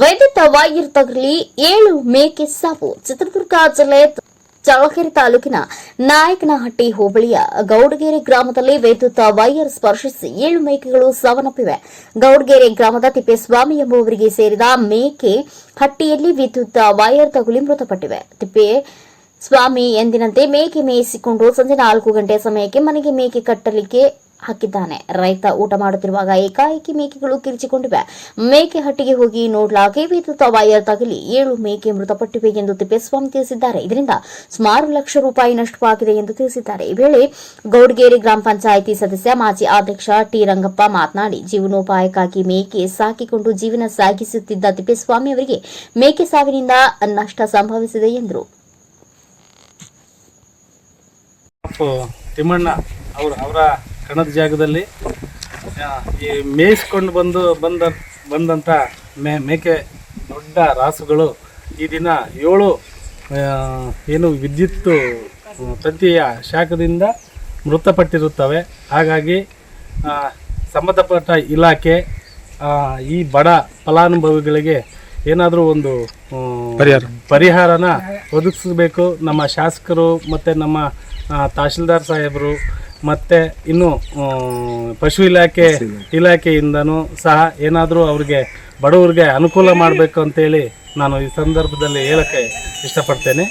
ವೈದ್ಯುತ wire ತಗುಲಿ ಏಳು ಮೇಕೆ ಸಾವು. ಚಿತ್ರದುರ್ಗ ಜಿಲ್ಲೆ ಚಳ್ಳಕೆರೆ ತಾಲೂಕಿನ ನಾಯಕನಹಟ್ಟಿ ಹೋಬಳಿಯ ಗೌಡಗೆರೆ ಗ್ರಾಮದಲ್ಲಿ ವಿದ್ಯುತ್ ವೈರ್ ಸ್ಪರ್ಶಿಸಿ ಏಳು ಮೇಕೆಗಳು ಸಾವನ್ನಪ್ಪಿವೆ. ಗೌಡಗೆರೆ ಗ್ರಾಮದ ತಿಪ್ಪೇಸ್ವಾಮಿ ಎಂಬುವರಿಗೆ ಸೇರಿದ ಮೇಕೆ ಹಟ್ಟಿಯಲ್ಲಿ ವಿದ್ಯುತ್ ವೈರ್ ತಗುಲಿ ಮೃತಪಟ್ಟಿವೆ. ತಿಪ್ಪೆ ಸ್ವಾಮಿ ಎಂದಿನಂತೆ ಮೇಕೆ ಮೇಯಿಸಿಕೊಂಡು ಸಂಜೆ ನಾಲ್ಕು ಗಂಟೆ ಸಮಯಕ್ಕೆ ಮನೆಗೆ ಮೇಕೆ ಕಟ್ಟಲಿಕ್ಕೆ ಹಾಕಿದ್ದಾನೆ. ರೈತ ಊಟ ಮಾಡುತ್ತಿರುವಾಗ ಏಕಾಏಕಿ ಮೇಕೆಗಳು ಕಿರಿಚಿಕೊಂಡಿವೆ. ಮೇಕೆ ಹಟ್ಟಿಗೆ ಹೋಗಿ ನೋಡ್ಲಾಗೆ ವಿದ್ಯುತ್ ವೈರ್ ತಗಲಿ ಏಳು ಮೇಕೆ ಮೃತಪಟ್ಟಿವೆ ಎಂದು ತಿಪ್ಪೇಸ್ವಾಮಿ ತಿಳಿಸಿದ್ದಾರೆ. ಇದರಿಂದ ಸುಮಾರು ಲಕ್ಷ ರೂಪಾಯಿ ನಷ್ಟವಾಗಿದೆ ಎಂದು ತಿಳಿಸಿದ್ದಾರೆ. ಈ ವೇಳೆ ಗೌಡಗೇರಿ ಗ್ರಾಮ ಪಂಚಾಯಿತಿ ಸದಸ್ಯ ಮಾಜಿ ಅಧ್ಯಕ್ಷ ಟಿ ರಂಗಪ್ಪ ಮಾತನಾಡಿ, ಜೀವನೋಪಾಯಕ್ಕಾಗಿ ಮೇಕೆ ಸಾಕಿಕೊಂಡು ಜೀವನ ಸಾಗಿಸುತ್ತಿದ್ದ ತಿಪ್ಪೇಸ್ವಾಮಿ ಅವರಿಗೆ ಮೇಕೆ ಸಾವಿನಿಂದ ನಷ್ಟ ಸಂಭವಿಸಿದೆ ಎಂದರು. ತಿಮ್ಮಣ್ಣ ಅವರ ಕಣದ ಜಾಗದಲ್ಲಿ ಈ ಮೇಯಿಸ್ಕೊಂಡು ಬಂದು ಬಂದ ಬಂದಂಥ ಮೇ ಮೇಕೆ ದೊಡ್ಡ ರಾಸುಗಳು ಈ ದಿನ ಏಳು ಏನು ವಿದ್ಯುತ್ ತಂತಿಯ ಶಾಖದಿಂದ ಮೃತಪಟ್ಟಿರುತ್ತವೆ. ಹಾಗಾಗಿ ಸಂಬಂಧಪಟ್ಟ ಇಲಾಖೆ ಈ ಬಡ ಫಲಾನುಭವಿಗಳಿಗೆ ಏನಾದರೂ ಒಂದು ಪರಿಹಾರ. ಪರಿಹಾರನ ಒದಗಿಸಬೇಕು. ನಮ್ಮ ಶಾಸಕರು ಮತ್ತು ನಮ್ಮ ತಹಶೀಲ್ದಾರ್ ಸಾಹೇಬರು ಮತ್ತು ಇನ್ನು ಪಶು ಇಲಾಖೆ. ಇಲಾಖೆಯಿಂದನೂ ಸಹ ಏನಾದರೂ ಅವ್ರಿಗೆ ಬಡವರಿಗೆ ಅನುಕೂಲ ಮಾಡಬೇಕು ಅಂತೇಳಿ ನಾನು ಈ ಸಂದರ್ಭದಲ್ಲಿ ಹೇಳೋಕ್ಕೆ ಇಷ್ಟಪಡ್ತೇನೆ.